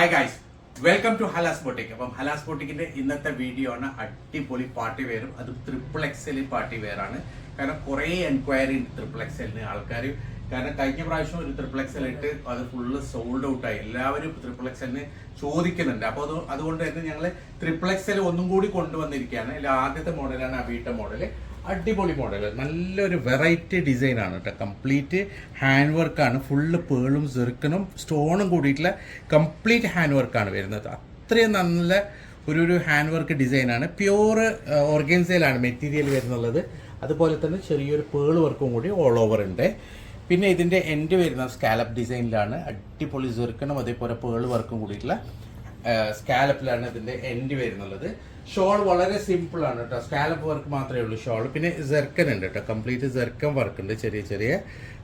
Hi guys welcome to Hala's boutique അപ്പം ഹലാസ് ബോട്ടിക്കിന്റെ ഇന്നത്തെ video ആണ് അടിപൊളി പാർട്ടി വെയറും അത് ട്രിപ്പിൾ എക്സൽ പാർട്ടി വെയർ ആണ്. കാരണം കുറേ എൻക്വയറി ഉണ്ട് ട്രിപ്പിൾ എക്സലിന് ആൾക്കാർ കാരണം കഴിഞ്ഞ പ്രാവശ്യം ഒരു ട്രിപ്പിൾ എക്സൽ ഇട്ട് അത് ഫുള്ള് സോൾഡ് ഔട്ട് ആയി. എല്ലാവരും ട്രിപ്പിൾ എക്സലിന് ചോദിക്കുന്നുണ്ട്. അപ്പോൾ അത് അതുകൊണ്ട് തന്നെ ഞങ്ങൾ ട്രിപ്പിൾ എക്സൽ ഒന്നും കൂടി കൊണ്ടുവന്നിരിക്കുകയാണ്. ഇതിൽ ആദ്യത്തെ മോഡലാണ് ആ അബീട്ട മോഡൽ അടിപൊളി മോഡൽ നല്ലൊരു വെറൈറ്റി ഡിസൈൻ ആണ് കേട്ടോ കംപ്ലീറ്റ് ഹാൻഡ് വർക്കാണ് ഫുള്ള് പേളും സെറുക്കനും സ്റ്റോണും കൂടിയിട്ടുള്ള കംപ്ലീറ്റ് ഹാൻഡ് വർക്കാണ് വരുന്നത്. അത്രയും നല്ല ഒരു ഒരു ഹാൻഡ് വർക്ക് ഡിസൈനാണ് പ്യൂർ ഓർഗൻസയിലാണ് മെറ്റീരിയൽ വരുന്നുള്ളത്. അതുപോലെ തന്നെ ചെറിയൊരു പേൾ വർക്കും കൂടി ഓൾ ഓവർ ഉണ്ട്. പിന്നെ ഇതിന്റെ എൻഡ് വരുന്ന സ്കാലപ്പ് ഡിസൈനിലാണ് അടിപൊളി സെറുക്കനും അതേപോലെ പേൾ വർക്കും കൂടിയിട്ടുള്ള സ്കാലപ്പിലാണ് ഇതിന്റെ എൻഡ് വരുന്നുള്ളത്. ഷോൾ വളരെ സിമ്പിൾ ആണ് കേട്ടോ സ്കാലപ്പ് വർക്ക് മാത്രമേ ഉള്ളൂ ഷോൾ. പിന്നെ ജെർക്കൻ ഉണ്ട് കേട്ടോ കംപ്ലീറ്റ് ജെർക്കൻ വർക്ക് ഉണ്ട്. ചെറിയ ചെറിയ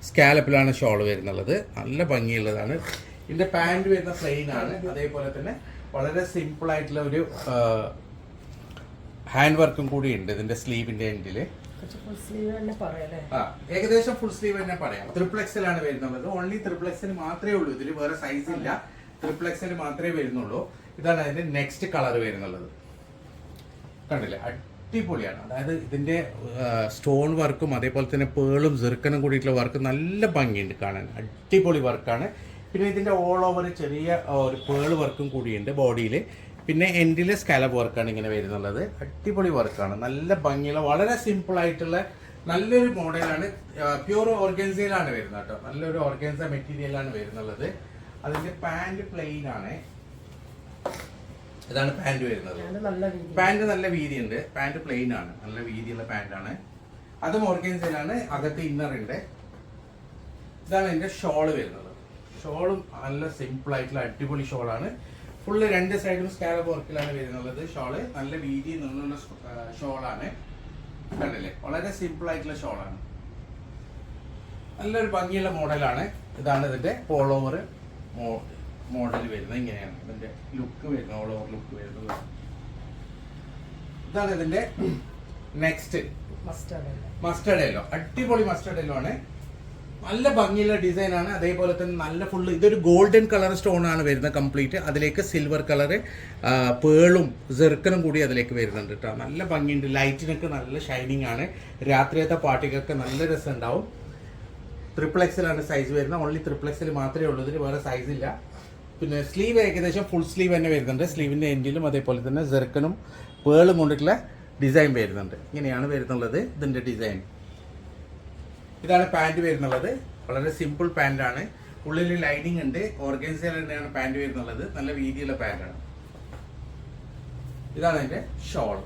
സ്കാലപ്പിലാണ് ഷോൾ വരുന്നുള്ളത്. നല്ല ഭംഗിയുള്ളതാണ്. ഇതിന്റെ പാന്റ് വരുന്ന പ്ലെയിൻ ആണ്. അതേപോലെ തന്നെ വളരെ സിമ്പിൾ ആയിട്ടുള്ള ഒരു ഹാൻഡ് വർക്കും കൂടി ഉണ്ട് ഇതിന്റെ സ്ലീവിന്റെ എൻഡിൽ ഏകദേശം ഫുൾ സ്ലീവ് തന്നെ പറയാം. ത്രിപ്ലക്സിലാണ് വരുന്നത് ഓൺലി ത്രിപ്ലക്സിന് മാത്രമേ ഉള്ളൂ. ഇതിൽ വേറെ സൈസ് ഇല്ല. ത്രിപ്ലക്സിന് മാത്രമേ വരുന്നുള്ളൂ. ഇതാണ് അതിന്റെ നെക്സ്റ്റ് കളർ വരുന്നുള്ളത്. കണ്ടില്ലേ? അടിപൊളിയാണ്. അതായത് ഇതിന്റെ സ്റ്റോൺ വർക്കും അതേപോലെ തന്നെ പേളും ചെറുക്കനും കൂടിയിട്ടുള്ള വർക്ക് നല്ല ഭംഗിയുണ്ട് കാണാൻ. അടിപൊളി വർക്കാണ്. പിന്നെ ഇതിന്റെ ഓൾ ഓവർ ചെറിയ ഒരു പേൾ വർക്കും കൂടിയുണ്ട് ബോഡിയിൽ പിന്നെ എൻഡിൽ സ്കാലപ്പ് വർക്കാണ് ഇങ്ങനെ വരുന്നുള്ളത്. അടിപൊളി വർക്കാണ്. നല്ല ഭംഗിയുള്ള വളരെ സിമ്പിൾ ആയിട്ടുള്ള നല്ലൊരു മോഡലാണ്. പ്യൂർ ഓർഗൻസയിലാണ് വരുന്നത് കേട്ടോ. നല്ലൊരു ഓർഗൻസ മെറ്റീരിയലാണ് വരുന്നുള്ളത്. അതിന്റെ പാന്റ് പ്ലെയിൻ ആണ്. ഇതാണ് പാന്റ് വരുന്നത്. പാന്റ് നല്ല വീതി വീതിയുണ്ട്. പാന്റ് പ്ലെയിൻ ആണ്. നല്ല വീതിയുള്ള പാന്റാണ് അത് മോർഗൻസിലാണ് അകത്ത് ഇന്നർ ഉണ്ട് ഇതാണ് എന്റെ ഷോൾ വരുന്നത്. ഷോളും നല്ല സിമ്പിൾ ആയിട്ടുള്ള അടിപൊളി ഷോളാണ്. ഫുള്ള് രണ്ട് സൈഡും സ്കാലപ്പ് വർക്കിലാണ് വരുന്നത് ഷോൾ. നല്ല വീതി നിന്നുള്ള ഷോളാണ്. കണ്ടില്ലേ? വളരെ സിമ്പിൾ ആയിട്ടുള്ള ഷോളാണ്. നല്ലൊരു ഭംഗിയുള്ള മോഡലാണ് ഇതാണ് ഇതിന്റെ പോളോവർ മോഡൽ വരുന്നത് ഇങ്ങനെയാണ്. ഇതിന്റെ ലുക്ക് വരുന്നത് ഓൾ ഓവർ ലുക്ക് വരുന്നത്. ഇതാണ് ഇതിന്റെ നെക്സ്റ്റ് മസ്റ്റേഡ് എല്ലോ അടിപൊളി മസ്റ്റേഡ് എല്ലോ ആണ്. നല്ല ഭംഗിയുള്ള ഡിസൈൻ ആണ്. അതേപോലെ തന്നെ നല്ല ഫുള്ള് ഇതൊരു ഗോൾഡൻ കളർ സ്റ്റോൺ ആണ് വരുന്നത് കംപ്ലീറ്റ് അതിലേക്ക് സിൽവർ കളർ പേളും ജെർക്കനും കൂടി അതിലേക്ക് വരുന്നുണ്ട് കേട്ടോ നല്ല ഭംഗിയുണ്ട്. ലൈറ്റിനൊക്കെ നല്ല ഷൈനിങ് ആണ്. രാത്രിയത്തെ പാർട്ടിക്കൊക്കെ നല്ല രസം ഉണ്ടാവും ട്രിപ്പിൾ എക്സലാണ് സൈസ് വരുന്നത്. ഓൺലി ട്രിപ്പിൾ എക്സൽ മാത്രമേ ഉള്ളൂ. ഇതിന് വേറെ സൈസ് ഇല്ല. പിന്നെ സ്ലീവ് ഏകദേശം ഫുൾ സ്ലീവ് തന്നെ വരുന്നുണ്ട്. സ്ലീവിന്റെ എൻഡിലും അതേപോലെ തന്നെ ജെർക്കനും പേളും കൊണ്ടിട്ടുള്ള ഡിസൈൻ വരുന്നുണ്ട്. ഇങ്ങനെയാണ് വരുന്നുള്ളത് ഇതിന്റെ ഡിസൈൻ ഇതാണ് പാന്റ് വരുന്നുള്ളത്. വളരെ സിമ്പിൾ പാന്റാണ് ഉള്ളിൽ ലൈനിങ് ഉണ്ട്. ഓർഗൻസയിൽ തന്നെയാണ് പാന്റ് വരുന്നുള്ളത്. നല്ല വീതിയുള്ള പാന്റാണ് ഇതാണ് അതിന്റെ ഷോൾ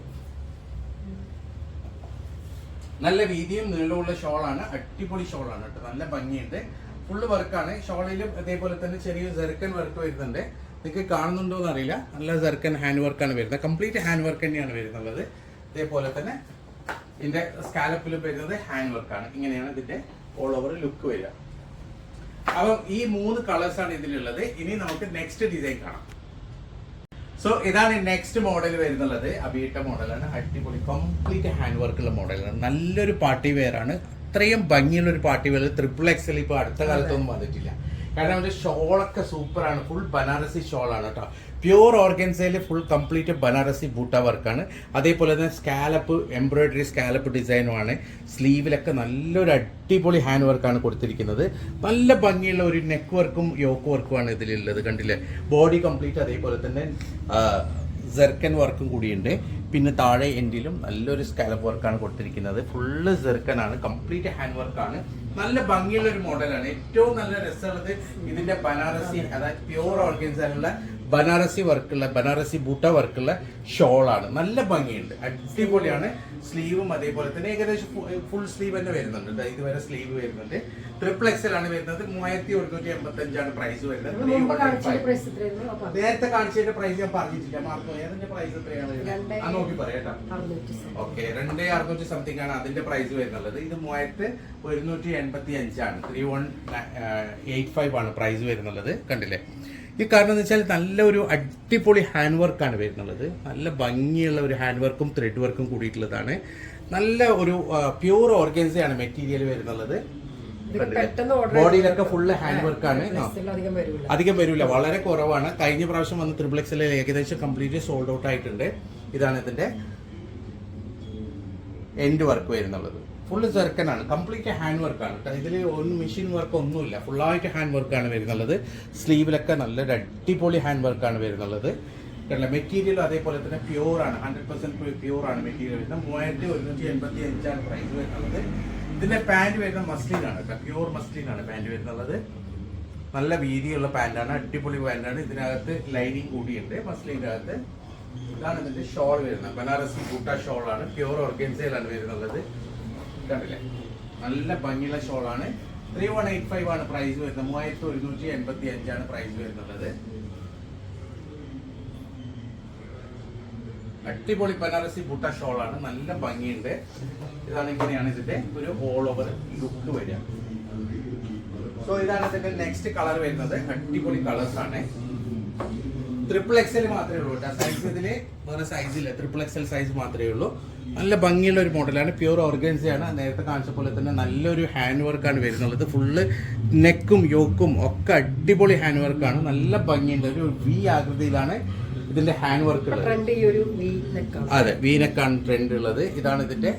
നല്ല വീതിയും നീളമുള്ള ഷോളാണ് അടിപൊളി ഷോളാണ് കേട്ടോ. നല്ല ഭംഗിയുണ്ട്. ഫുള്ള് വർക്കാണ് ഷോളിലും അതേപോലെ തന്നെ ചെറിയ ജെർക്കൻ വർക്ക് വരുന്നുണ്ട്. നിങ്ങൾക്ക് കാണുന്നുണ്ടോ എന്ന് അറിയില്ല നല്ല ജെർക്കൻ ഹാൻഡ് വർക്കാണ് വരുന്നത്. കംപ്ലീറ്റ് ഹാൻഡ് വർക്ക് തന്നെയാണ് വരുന്നുള്ളത്. അതേപോലെ തന്നെ ഇതിന്റെ സ്കാലപ്പിലും വരുന്നത് ഹാൻഡ് വർക്കാണ് ഇങ്ങനെയാണ് ഇതിന്റെ ഓൾ ഓവർ ലുക്ക് വരിക. അപ്പം ഈ മൂന്ന് കളേഴ്സ് ആണ് ഇതിലുള്ളത്. ഇനി നമുക്ക് നെക്സ്റ്റ് ഡിസൈൻ കാണാം. സോ ഇതാണ് നെക്സ്റ്റ് മോഡൽ വരുന്നുള്ളത്. അബിയിട്ട മോഡലാണ് അടിപൊളി കംപ്ലീറ്റ് ഹാൻഡ് വർക്കുള്ള മോഡലാണ് നല്ലൊരു പാർട്ടി വെയർ ആണ്. അത്രയും ഭംഗിയുള്ള ഒരു പാർട്ടി വെയർ ട്രിപ്പിൾ എക്സൽ ഇപ്പൊ അടുത്ത കാലത്തൊന്നും വന്നിട്ടില്ല. കാരണം അവന്റെ ഷോളൊക്കെ സൂപ്പറാണ്. ഫുൾ ബനാറസി ഷോളാണ് കേട്ടോ. പ്യൂർ ഓർഗൻസയിൽ ഫുൾ കംപ്ലീറ്റ് ബനാറസി ബൂട്ട വർക്കാണ്. അതേപോലെ തന്നെ സ്കാലപ്പ് എംബ്രോയിഡറി സ്കാലപ്പ് ഡിസൈനുമാണ്. സ്ലീവിലൊക്കെ നല്ലൊരു അടിപൊളി ഹാൻഡ് വർക്കാണ് കൊടുത്തിരിക്കുന്നത്. നല്ല ഭംഗിയുള്ള ഒരു നെക്ക് വർക്കും യോക്ക് വർക്കുമാണ് ഇതിലുള്ളത് കണ്ടില്ലേ? ബോഡി കംപ്ലീറ്റ് അതേപോലെ തന്നെ ജെർക്കൻ വർക്കും കൂടിയുണ്ട്. പിന്നെ താഴെ എൻഡിലും നല്ലൊരു സ്കാലപ്പ് വർക്കാണ് കൊടുത്തിരിക്കുന്നത്. ഫുള്ള് ആണ്. കംപ്ലീറ്റ് ഹാൻഡ് വർക്കാണ് നല്ല ഭംഗിയുള്ള ഒരു മോഡലാണ് ഏറ്റവും നല്ല രസമുള്ളത് ഇതിന്റെ ബനാറസി അതായത് പ്യൂർ ഓർഗൻസിലുള്ള ബനാറസി വർക്കുള്ള ബനാറസി ബൂട്ട വർക്കുള്ള ഷോളാണ്. നല്ല ഭംഗിയുണ്ട്. അടിപൊളിയാണ്. സ്ലീവും അതേപോലെ തന്നെ ഏകദേശം ഫുൾ സ്ലീവ് തന്നെ വരുന്നുണ്ട് ഇതുവരെ സ്ലീവ് വരുന്നുണ്ട്. ട്രിപ്പിൾ എക്സൽ ആണ് വരുന്നത്. മൂവായിരത്തി ഒരുന്നൂറ്റി എൺപത്തി അഞ്ചാണ് പ്രൈസ് വരുന്നത് നേരത്തെ കാണിച്ചതിന്റെ പ്രൈസ് ഞാൻ പറഞ്ഞിട്ടില്ല. മാർക്ക് ഏതിന്റെ പ്രൈസ് എത്രയാണ്? നോക്കി പറയാം. ഓക്കെ രണ്ട് അറുന്നൂറ്റി സംതിങ് ആണ് അതിന്റെ പ്രൈസ് വരുന്നുള്ളത്. ഇത് മൂവായിരത്തി ഒരുന്നൂറ്റി എൺപത്തി അഞ്ചാണ് ത്രീ വൺ എയ്റ്റ് ഫൈവ് ആണ് പ്രൈസ് വരുന്നുള്ളത്. കണ്ടില്ലേ? ഈ കാരണം എന്ന് വെച്ചാൽ നല്ല ഒരു അടിപൊളി ഹാൻഡ് വർക്കാണ് വരുന്നുള്ളത്. നല്ല ഭംഗിയുള്ള ഒരു ഹാൻഡ് വർക്കും ത്രെഡ് വർക്കും കൂടിയിട്ടുള്ളതാണ്. നല്ല ഒരു പ്യൂർ ഓർഗൻസയാണ് മെറ്റീരിയൽ വരുന്നുള്ളത്. ബോഡിയിലൊക്കെ ഫുള്ള് ഹാൻഡ് വർക്കാണ് അധികം വരൂല. അധികം വരില്ല വളരെ കുറവാണ്. കഴിഞ്ഞ പ്രാവശ്യം വന്ന ത്രിപിൾ എക്സിൽ ഏകദേശം കംപ്ലീറ്റ് സോൾഡ് ഔട്ട് ആയിട്ടുണ്ട്. ഇതാണ് ഇതിന്റെ എൻഡ് വർക്ക് വരുന്നുള്ളത്. ഫുള്ള് ചെറുക്കനാണ്. കംപ്ലീറ്റ് ഹാൻഡ് വർക്കാണ് കേട്ടോ. ഇതിൽ ഒരു മെഷീൻ വർക്ക് ഒന്നുമില്ല. ഫുള്ളായിട്ട് ഹാൻഡ് വർക്കാണ് വരുന്നുള്ളത്. സ്ലീവിലൊക്കെ നല്ലൊരു അടിപൊളി ഹാൻഡ് വർക്കാണ് വരുന്നുള്ളത്. കണ്ടില്ല മെറ്റീരിയൽ അതേപോലെ തന്നെ പ്യൂർ ആണ്. ഹൺഡ്രഡ് പെർസെന്റ് പ്യൂർ ആണ് മെറ്റീരിയൽ വരുന്നത്. മൂവായിരത്തി ഒരുന്നൂറ്റി എൺപത്തി അഞ്ചാണ് പ്രൈസ് വരുന്നത്. ഇതിന്റെ പാന്റ് വരുന്ന മസ്ലിനാണ് കേട്ടോ. പ്യൂർ മസ്ലിൻ ആണ് പാന്റ് വരുന്നത് നല്ല വീതിയുള്ള പാന്റാണ് അടിപൊളി പാന്റാണ് ഇതിനകത്ത് ലൈനിങ് കൂടിയുണ്ട്. മസ്ലിന്റെ അകത്ത് ഇതാണ് ഇതിന്റെ ഷോൾ വരുന്നത്. ബനാറസ് ബൂട്ട ഷോളാണ് പ്യൂർ ഓർഗൻസയിലാണ് വരുന്നുള്ളത്. കണ്ടില്ലേ? നല്ല ഭംഗിയുള്ള ഷോളാണ് ത്രീ വൺ എയ്റ്റ് ഫൈവ് ആണ് പ്രൈസ് വരുന്നത്. മൂവായിരത്തി ഒരുന്നൂറ്റി എൺപത്തി അഞ്ചാണ് പ്രൈസ് വരുന്നുള്ളത് അടിപൊളി ബനാറസി ബുട്ട ഷോളാണ് നല്ല ഭംഗിയുണ്ട്. ഇതാണ് ഇങ്ങനെയാണ് ഇതിന്റെ ഒരു ഓൾ ഓവർ ലുക്ക് വരിക. സോ ഇതാണ് ഇതിന്റെ നെക്സ്റ്റ് കളർ വരുന്നത്. അടിപൊളി കളേഴ്സ് ആണ്. ട്രിപ്പിൾ എക്സൽ മാത്രമേ ഉള്ളൂ കേട്ടോ. സൈസ് ഇതിൽ വേറെ സൈസ് ഇല്ല. ട്രിപ്പിൾ എക്സൽ സൈസ് മാത്രമേ ഉള്ളൂ. നല്ല ഭംഗിയുള്ള ഒരു മോഡലാണ് പ്യൂർ ഓർഗൻസിയാണ് നേരത്തെ കാണിച്ച പോലെ തന്നെ നല്ലൊരു ഹാൻഡ് വർക്കാണ് വരുന്നുള്ളത്. ഫുള്ള് നെക്കും യോക്കും ഒക്കെ അടിപൊളി ഹാൻഡ് വർക്കാണ് നല്ല ഭംഗിയുണ്ട്. ഒരു വി ആകൃതിയിലാണ് ഇതിന്റെ ഹാൻഡ് വർക്ക് അതെ വി നെക്കാണ് ട്രെൻഡ് ഉള്ളത്. ഇതാണ് ഇതിന്റെ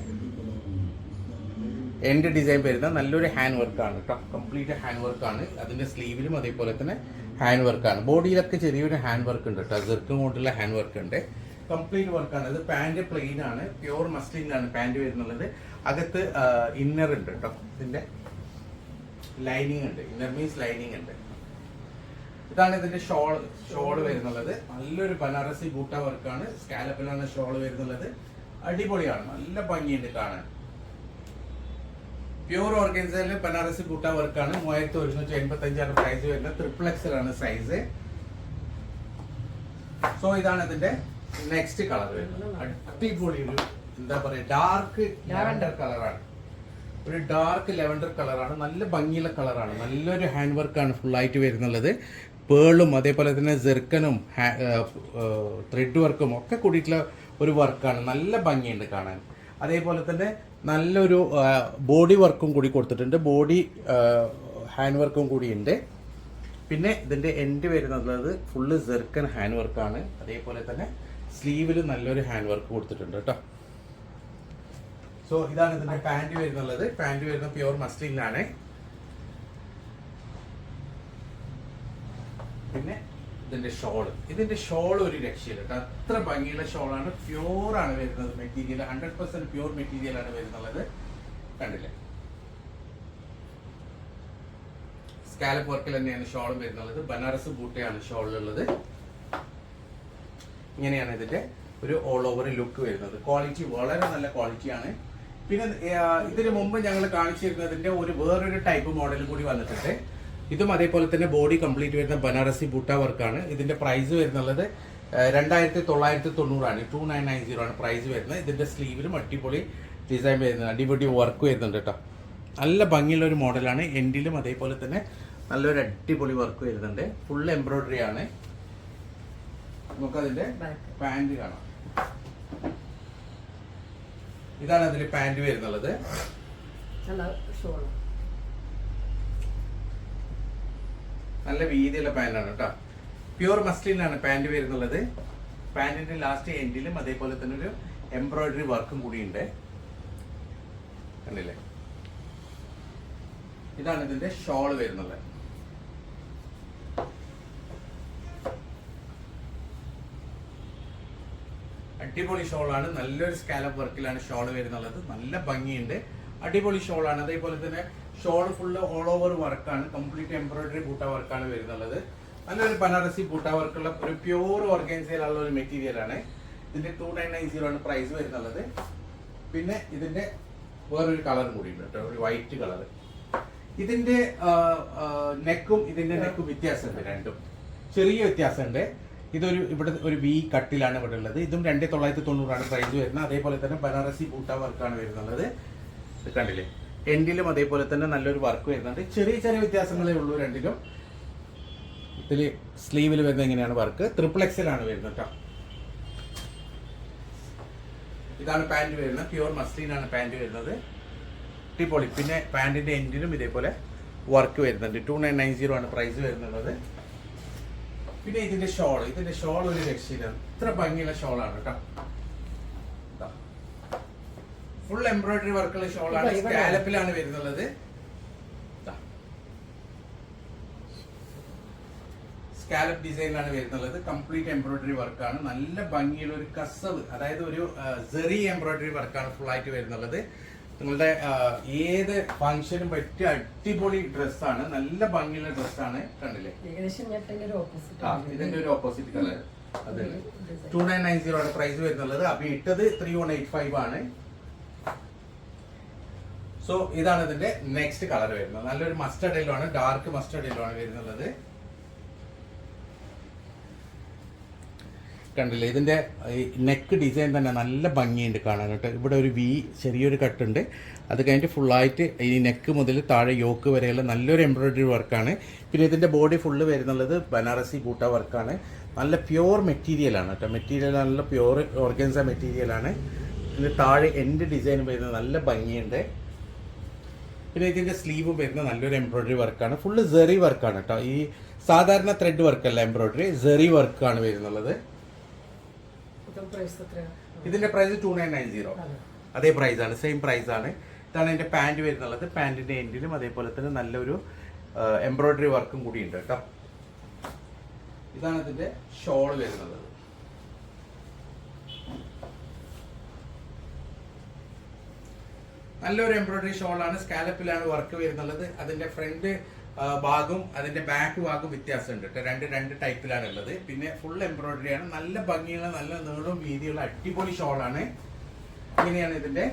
എൻഡ് ഡിസൈൻ വരുന്ന നല്ലൊരു ഹാൻഡ് വർക്കാണ് കേട്ടോ കംപ്ലീറ്റ് ഹാൻഡ് വർക്കാണ് അതിന്റെ സ്ലീവിലും അതേപോലെ തന്നെ ഹാൻഡ് വർക്കാണ് ബോഡിയിലൊക്കെ ചെറിയൊരു ഹാൻഡ് വർക്ക് ഉണ്ട് കേട്ടോ സെർക്കും കൊണ്ടുള്ള ഹാൻഡ് വർക്ക് ഉണ്ട്. കംപ്ലീറ്റ് വർക്കാണ് ഇത് പാന്റ് പ്ലെയിൻ ആണ്. പ്യൂർ മസ്ലിനാണ് പാന്റ് വരുന്നുള്ളത്. അകത്ത് ഇന്നർ ഉണ്ട് കേട്ടോ ഇതിന്റെ ലൈനിങ് ഉണ്ട്. ഇന്നർ മീൻസ് ലൈനിങ് ഉണ്ട്. ഇതാണ് ഇതിന്റെ ഷോൾ ഷോൾ വരുന്നുള്ളത്. നല്ലൊരു ബനാറസി ബൂട്ട വർക്കാണ് സ്കാലപ്പിലാണ് ഷോൾ വരുന്നുള്ളത്. അടിപൊളിയാണ്. നല്ല ഭംഗിയുണ്ട് കാണാൻ. പ്യൂർ ഓർഗൻസിലെ ബനാറസി ബൂട്ട വർക്കാണ് മൂവായിരത്തി ഒരുന്നൂറ്റി എൺപത്തി അഞ്ചാണ് പ്രൈസ് വരുന്നത്. ട്രിപ്പിൾ എക്സൽ ആണ് സൈസ് സോ ഇതാണ് ഇതിന്റെ നെക്സ്റ്റ് കളർ അടിപൊളി ഒരു എന്താ പറയാ ഡാർക്ക് ലാവൻഡർ കളറാണ് ഒരു ഡാർക്ക് ലെവൻഡർ കളറാണ് നല്ല ഭംഗിയുള്ള കളറാണ് നല്ലൊരു ഹാൻഡ് വർക്കാണ് ഫുള്ളായിട്ട് വരുന്നുള്ളത്. പേളും അതേപോലെ തന്നെ ജെർക്കനും ത്രെഡ് വർക്കും ഒക്കെ കൂടിയിട്ടുള്ള ഒരു വർക്കാണ് നല്ല ഭംഗിയുണ്ട് കാണാൻ. അതേപോലെ തന്നെ നല്ലൊരു ബോഡി വർക്കും കൂടി കൊടുത്തിട്ടുണ്ട്. ബോഡി ഹാൻഡ് വർക്കും കൂടിയുണ്ട്. പിന്നെ ഇതിന്റെ എൻഡ് വരുന്നത് ഫുള്ള് ജെർക്കൻ ഹാൻഡ് വർക്കാണ് അതേപോലെ തന്നെ സ്ലീവിൽ നല്ലൊരു ഹാൻഡ് വർക്ക് കൊടുത്തിട്ടുണ്ട് കേട്ടോ സോ ഇതാണ് ഇതിന്റെ പാന്റ് വരുന്നുള്ളത്. പാന്റ് വരുന്ന പ്യുവർ മസ്ലിനാണ് പിന്നെ ഇതിന്റെ ഷോൾ ഇതിന്റെ ഷോൾ ഒരു രക്ഷയില്ല കേട്ടോ അത്ര ഭംഗിയുള്ള ഷോളാണ് പ്യൂർ ആണ് വരുന്നത് material hundred percent pure material ആണ് വരുന്നുള്ളത്. കണ്ടില്ലേ? സ്കാലപ്പ് വർക്കിൽ തന്നെയാണ് ഷോളും വരുന്നുള്ളത് ബനാറസ് ബൂട്ടയാണ് ഷോളിലുള്ളത് ഇങ്ങനെയാണ് ഇതിന്റെ ഒരു ഓൾ ഓവർ ലുക്ക് വരുന്നത്. ക്വാളിറ്റി വളരെ നല്ല ക്വാളിറ്റിയാണ് പിന്നെ ഇതിന് മുമ്പ് ഞങ്ങൾ കാണിച്ചിരുന്നതിന്റെ ഒരു വേറൊരു ടൈപ്പ് മോഡൽ കൂടി വന്നിട്ടുണ്ട്. ഇതും അതേപോലെ തന്നെ ബോഡി കംപ്ലീറ്റ് വരുന്ന ബനാറസി ബൂട്ട വർക്കാണ് ഇതിന്റെ പ്രൈസ് വരുന്നുള്ളത് രണ്ടായിരത്തി തൊള്ളായിരത്തി തൊണ്ണൂറാണ് ടു നയൻ നയൻ സീറോ ആണ് പ്രൈസ് വരുന്നത്. ഇതിന്റെ സ്ലീവിലും അടിപൊളി ഡിസൈൻ വരുന്നത് അടിപൊളി വർക്ക് വരുന്നുണ്ട് കേട്ടോ. നല്ല ഭംഗിയുള്ള ഒരു മോഡലാണ് എൻഡിലും അതേപോലെ തന്നെ നല്ലൊരു അടിപൊളി വർക്ക് വരുന്നുണ്ട്. ഫുൾ എംബ്രോയിഡറി ആണ്. നമുക്കതിന്റെ അതിന്റെ പാന്റ് കാണാം. ഇതാണ് അതിൽ പാന്റ് വരുന്നുള്ളത്. നല്ല വീതിയുള്ള പാന്റാണ് കേട്ടോ. പ്യൂർ മസ്ലിനാണ് പാന്റ് വരുന്നുള്ളത്. പാന്റിന്റെ ലാസ്റ്റ് എൻഡിലും അതേപോലെ തന്നെ ഒരു എംബ്രോയിഡറി വർക്കും കൂടിയുണ്ട്. കണ്ടില്ലേ? ഇതാണ് ഇതിന്റെ ഷോൾ വരുന്നത് അടിപൊളി ഷോളാണ്. നല്ലൊരു സ്കാലപ്പ് വർക്കിലാണ് ഷോൾ വരുന്നുള്ളത്. നല്ല ഭംഗിയുണ്ട്. അടിപൊളി ഷോളാണ്. അതേപോലെ തന്നെ ഷോൾ ഫുള്ള് ഓൾ ഓവർ വർക്കാണ് കംപ്ലീറ്റ് എംബ്രോയിഡറി ബൂട്ട വർക്കാണ് വരുന്നുള്ളത്. നല്ലൊരു ബനാറസി ബൂട്ട വർക്കുള്ള ഒരു പ്യൂർ ഓർഗൻസയിലുള്ള ഒരു മെറ്റീരിയലാണ് ഇതിന്റെ ടു നയൻ നയൻ സീറോ ആണ് പ്രൈസ് വരുന്നുള്ളത്. പിന്നെ ഇതിന്റെ വേറൊരു കളർ കൂടി ഉണ്ട് കേട്ടോ. ഒരു വൈറ്റ് കളർ ഇതിന്റെ നെക്കും ഇതിന്റെ നെക്കും വ്യത്യാസമുണ്ട് രണ്ടും. ചെറിയ വ്യത്യാസമുണ്ട്. ഇതൊരു ഇവിടെ ഒരു വി കട്ടിലാണ് ഇവിടെ ഉള്ളത് ഇതും രണ്ടേ തൊള്ളായിരത്തി തൊണ്ണൂറാണ് പ്രൈസ് വരുന്നത്. അതേപോലെ തന്നെ ബനാറസി ബൂട്ട വർക്കാണ് വരുന്നുള്ളത്. കണ്ടില്ലേ? എൻഡിലും അതേപോലെ തന്നെ നല്ലൊരു വർക്ക് വരുന്നുണ്ട്. ചെറിയ ചെറിയ വ്യത്യാസങ്ങളേ ഉള്ളൂ രണ്ടിലും. ഇതിൽ സ്ലീവിൽ വരുന്നത് എങ്ങനെയാണ് വർക്ക് ട്രിപ്പിൾ എക്സൽ ആണ് വരുന്നത് കേട്ടോ ഇതാണ് പാന്റ് വരുന്നത്. പ്യുവർ ആണ് പാന്റ് വരുന്നത്. ടിപ്പോളി പിന്നെ പാന്റിന്റെ എൻഡിലും ഇതേപോലെ വർക്ക് വരുന്നുണ്ട്. ടു നയൻ നയൻ സീറോ ആണ് പ്രൈസ് വരുന്നുള്ളത്. പിന്നെ ഇതിന്റെ ഷോൾ ഇതിന്റെ ഷോൾ ഒരു രക്ഷയില്ല. ഇത്ര ഭംഗിയുള്ള ഷോളാണ് കേട്ടോ. ഫുൾ എംബ്രോയിഡറി വർക്കുള്ള ഷോളാണ്. സ്കാലപ്പിലാണ് വരുന്നുള്ളത്. സ്കാലപ്പ് ഡിസൈനിലാണ് വരുന്നുള്ളത്. കംപ്ലീറ്റ് എംബ്രോയിഡറി വർക്കാണ് നല്ല ഭംഗിയുള്ള ഒരു കസവ് അതായത് ഒരു സെറി എംബ്രോയിഡറി വർക്കാണ് ഫുൾ ആയിട്ട് വരുന്നുള്ളത്. നിങ്ങളുടെ ഏത് ഫംഗ്ഷനും പറ്റിയ അടിപൊളി ഡ്രസ്സാണ് നല്ല ഭംഗിയുള്ള ഡ്രസ്സാണ് കണ്ടില്ലേ? ആ ഇതിന്റെ ഒരു ഓപ്പോസിറ്റ് കളർ അതെ. ടു നയൻ നയൻ സീറോ ആണ് പ്രൈസ് വരുന്നുള്ളത്. അപ്പൊ ഇട്ടത് ത്രീ വൺ എയ്റ്റ് ഫൈവ് ആണ്. സോ ഇതാണ് ഇതിന്റെ നെക്സ്റ്റ് കളർ വരുന്നത്. നല്ലൊരു മസ്റ്റർഡ് ആണ്. ഡാർക്ക് മസ്റ്റർഡ് ആണ് വരുന്നുള്ളത്. കണ്ടില്ലേ? ഇതിന്റെ നെക്ക് ഡിസൈൻ തന്നെ നല്ല ഭംഗിയുണ്ട് കാണാൻ കേട്ടോ. ഇവിടെ ഒരു വി ചെറിയൊരു കട്ടുണ്ട് അത് കഴിഞ്ഞിട്ട് ഫുള്ളായിട്ട് ഈ നെക്ക് മുതൽ താഴെ യോക്ക് വരെയുള്ള നല്ലൊരു എംബ്രോയിഡറി വർക്കാണ് പിന്നെ ഇതിന്റെ ബോഡി ഫുള്ള് വരുന്നുള്ളത് ബനാറസി ബൂട്ട വർക്കാണ് നല്ല പ്യുവർ മെറ്റീരിയലാണ് കേട്ടോ. മെറ്റീരിയൽ നല്ല പ്യുവർ ഓർഗൻസ മെറ്റീരിയലാണ് ഇതിന്റെ താഴെ എന്റെ ഡിസൈൻ വരുന്നത് നല്ല ഭംഗിയുണ്ട്. പിന്നെ ഇതിന്റെ സ്ലീവ് വരുന്ന നല്ലൊരു എംബ്രോയിഡറി വർക്കാണ് ഫുള്ള് സെറി വർക്കാണ് കേട്ടോ. ഈ സാധാരണ ത്രെഡ് വർക്കല്ല എംബ്രോയിഡറി സെറി വർക്കാണ് വരുന്നുള്ളത്. ഇതിന്റെ price two nine nine zero അതേ. പ്രൈസ് ആണ് സെയിം പ്രൈസ് ആണ്. ഇതാണ് ഇതിന്റെ പാന്റ് വരുന്നുള്ളത്. പാന്റിന്റെ എൻഡിലും അതേപോലെ തന്നെ നല്ലൊരു എംബ്രോയിഡറി വർക്കും കൂടി ഉണ്ട് കേട്ടോ. ഇതാണ് ഇതിന്റെ ഷോൾ വരുന്നത്. നല്ലൊരു എംബ്രോയിഡറി ഷോളാണ് സ്കാലപ്പിലാണ് വർക്ക് വരുന്നുള്ളത്. അതിന്റെ ഫ്രണ്ട് ഭാഗവും അതിന്റെ ബാക്ക് ഭാഗവും വ്യത്യാസമുണ്ട് രണ്ട് രണ്ട് ടൈപ്പിലാണ് ഉള്ളത്. പിന്നെ ഫുൾ എംബ്രോയിഡറി ആണ്. നല്ല ഭംഗിയുള്ള നല്ല നീളവും വീതിയുള്ള അടിപൊളി ഷോൾ ആണ്. ഇങ്ങനെയാണ് ഇതിന്റെ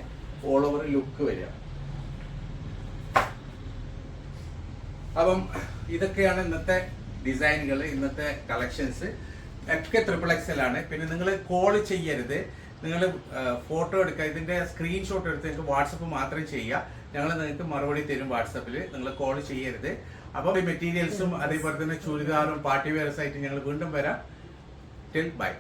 ഓൾ ഓവർ ലുക്ക് വരിക. അപ്പം ഇതൊക്കെയാണ് ഇന്നത്തെ ഡിസൈനുകൾ ഇന്നത്തെ കളക്ഷൻസ് ഒക്കെ ട്രിപ്പിൾ എക്സൽ ആണ്. പിന്നെ നിങ്ങൾ കോൾ ചെയ്യരുത്. നിങ്ങൾ ഫോട്ടോ എടുക്കുക. ഇതിന്റെ സ്ക്രീൻഷോട്ട് എടുത്ത് നിങ്ങൾക്ക് വാട്സപ്പ് മാത്രം ചെയ്യുക. ഞങ്ങൾ നിങ്ങൾക്ക് മറുപടി തരും വാട്സപ്പിൽ നിങ്ങൾ കോൾ ചെയ്യരുത്. അപ്പോൾ മെറ്റീരിയൽസും അതേപോലെ തന്നെ ചുരിദാറും പാർട്ടി വെയർസ് ആയിട്ട് ഞങ്ങൾ വീണ്ടും വരാം. Till by